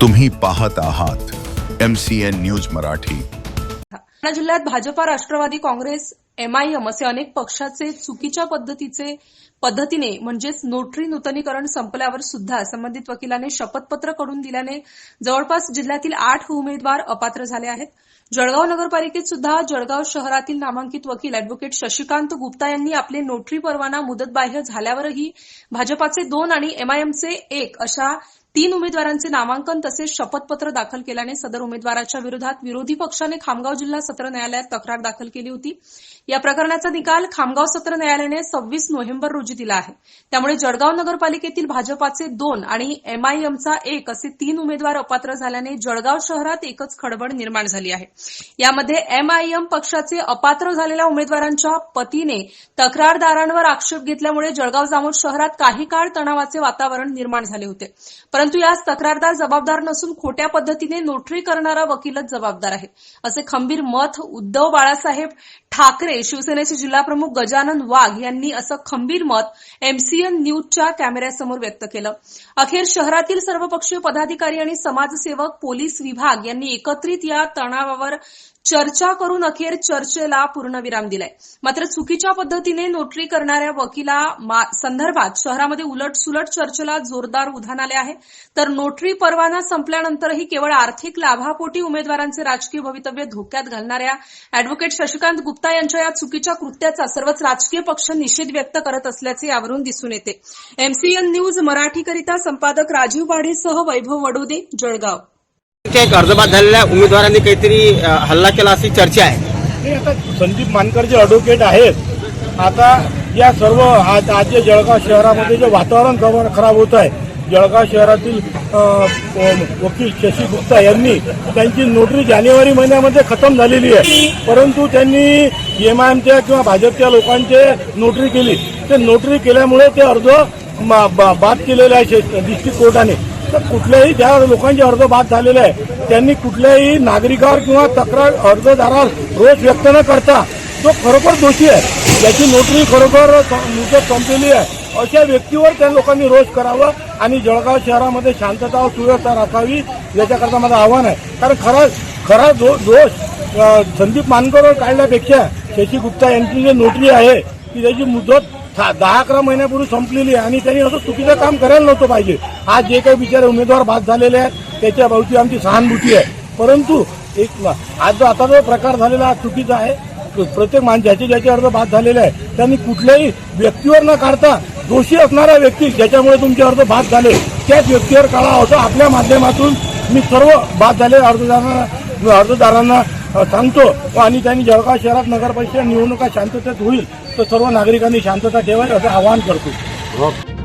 तुम्ही पाहत आहात M C N news Marathi. जिल्ह्यात भाजपा राष्ट्रवादी काँग्रेस एमआयएम असे अनेक पक्षाचे चुकीच्या पद्धतीचे पद्धतीने म्हणजेच नोटरी नूतनीकरण संपल्यावर सुद्धा संबंधित वकिलाने शपथपत्र करून दिल्याने जवळपास जिल्ह्यातील आठ उमेदवार अपात्र झाले आहेत. जळगाव नगरपालिकेत सुद्धा जळगाव शहरातील नामांकित वकील अॅडव्होकेट शशिकांत गुप्ता यांनी आपले नोटरी परवाना मुदतबाह्य झाल्यावरही भाजपाचे दोन आणि एमआयएमचे एक अशा तीन उमेदवारांचे नामांकन तसेच शपथपत्र दाखल केल्याने सदर उमेदवाराच्या विरोधात विरोधी पक्षाने खामगाव जिल्हा सत्र न्यायालयात तक्रार दाखल केली होती. या प्रकरणाचा निकाल खामगाव सत्र न्यायालयाने सव्वीस नोव्हेंबर रोजी दिला आहे. त्यामुळे जळगाव नगरपालिकेतील भाजपाचे दोन आणि एमआयएमचा एक असे तीन उमेदवार अपात्र झाल्याने जळगाव शहरात एकच खडबड निर्माण झाली आहे. यामध्ये एमआयएम पक्षाचे अपात्र झालेल्या उमेदवारांच्या पतीने तक्रारदारांवर आक्षेप घेतल्यामुळे जळगाव जामोद शहरात काही काळ तणावाचे वातावरण निर्माण झाले होते. परंतु यास तक्रारदार जबाबदार नसून खोट्या पद्धतीने नोटरी करणारा वकीलच जबाबदार आहे. असे खंबीर मत उद्धव बाळासाहेब ठाकरे शिवसेनेचे जिल्हाप्रमुख गजानन वाघ यांनी असं खंबीर मत एमसीएन न्यूजच्या कॅमेऱ्यासमोर व्यक्त केलं. अखेर शहरातील सर्वपक्षीय पदाधिकारी आणि समाजसेवक पोलीस विभाग यांनी एकत्रित या तणावावर चर्चा करून अखेर चर्चेला पूर्णविराम दिलाय. मात्र चुकीच्या पद्धतीने नोटरी करणाऱ्या वकिला संदर्भात शहरामध्ये उलटसुलट चर्चेला जोरदार उधाण आले आहे. तर नोटरी परवाना संपल्यानंतरही केवळ आर्थिक लाभापोटी उमेदवारांचे राजकीय भवितव्य धोक्यात घालणाऱ्या अॅडव्होकेट शशिकांत गुप्ता यांच्या या चुकीच्या कृत्याचा सर्वच राजकीय पक्ष निषेध व्यक्त करत असल्याचे यावरून दिसून येते. एमसीएन न्यूज मराठीकरिता संपादक राजीव पाढेसह वैभव वडोदे जळगाव. त्या एक अर्जबाद झालेल्या उमेदवारांनी काहीतरी हल्ला केला अशी चर्चा आहे. हे आता संदीप मानकर जे ॲडव्होकेट आहेत आता या सर्व आज आज जे जळगाव शहरामध्ये जे वातावरण खबर खराब होत आहे जळगाव शहरातील वकील शशी गुप्ता यांनी त्यांची नोटरी जानेवारी महिन्यामध्ये खतम झालेली आहे. परंतु त्यांनी एम आय एमच्या किंवा भाजपच्या लोकांचे नोटरी केली. ते नोटरी केल्यामुळे ते अर्ज बा- बाद केलेले आहे डिस्ट्रिक्ट कोर्टाने. तर कुठल्याही ज्या लोकांचे अर्ज बाद झालेले आहे त्यांनी कुठल्याही नागरिकावर किंवा तक्रार अर्जदारावर रोष व्यक्त न करता तो खरोखर दोषी आहे त्याची नोटरी खरोखर मुदत संपलेली आहे अशा व्यक्तीवर त्या लोकांनी रोष करावा आणि जळगाव शहरामध्ये शांतता व सुव्यवस्था राखावी याच्याकरता माझं आव्हान आहे. कारण खरा खरा दो दोष संदीप मानकरवर काढण्यापेक्षा शशी गुप्ता यांची जी नोटरी आहे ती त्याची मुदत दहा अकरा महिन्यापूर्वी संपलेली आहे आणि त्यांनी असं चुकीचं काम करायला नव्हतं पाहिजे. आज जे काही बिचारे उमेदवार बाद झालेले आहेत त्याच्या आमची सहानुभूती आहे. परंतु एक आज जो आता जो प्रकार झालेला चुकीचा आहे प्रत्येक मान ज्याचे ज्याचे अर्ज बाद झालेले आहे त्यांनी कुठल्याही व्यक्तीवर न काढता दोषी असणारा व्यक्ती ज्याच्यामुळे तुमचे अर्ज बाद झाले त्याच व्यक्तीवर काढा असं आपल्या माध्यमातून मी सर्व बाद झालेल्या अर्जदारांना अर्जदारांना सांगतो. आणि त्यांनी जळगाव शहरात नगरपरिषद निवडणुका शांततेत होईल तर सर्व नागरिकांनी शांतता ठेवावी असं आवाहन करतो.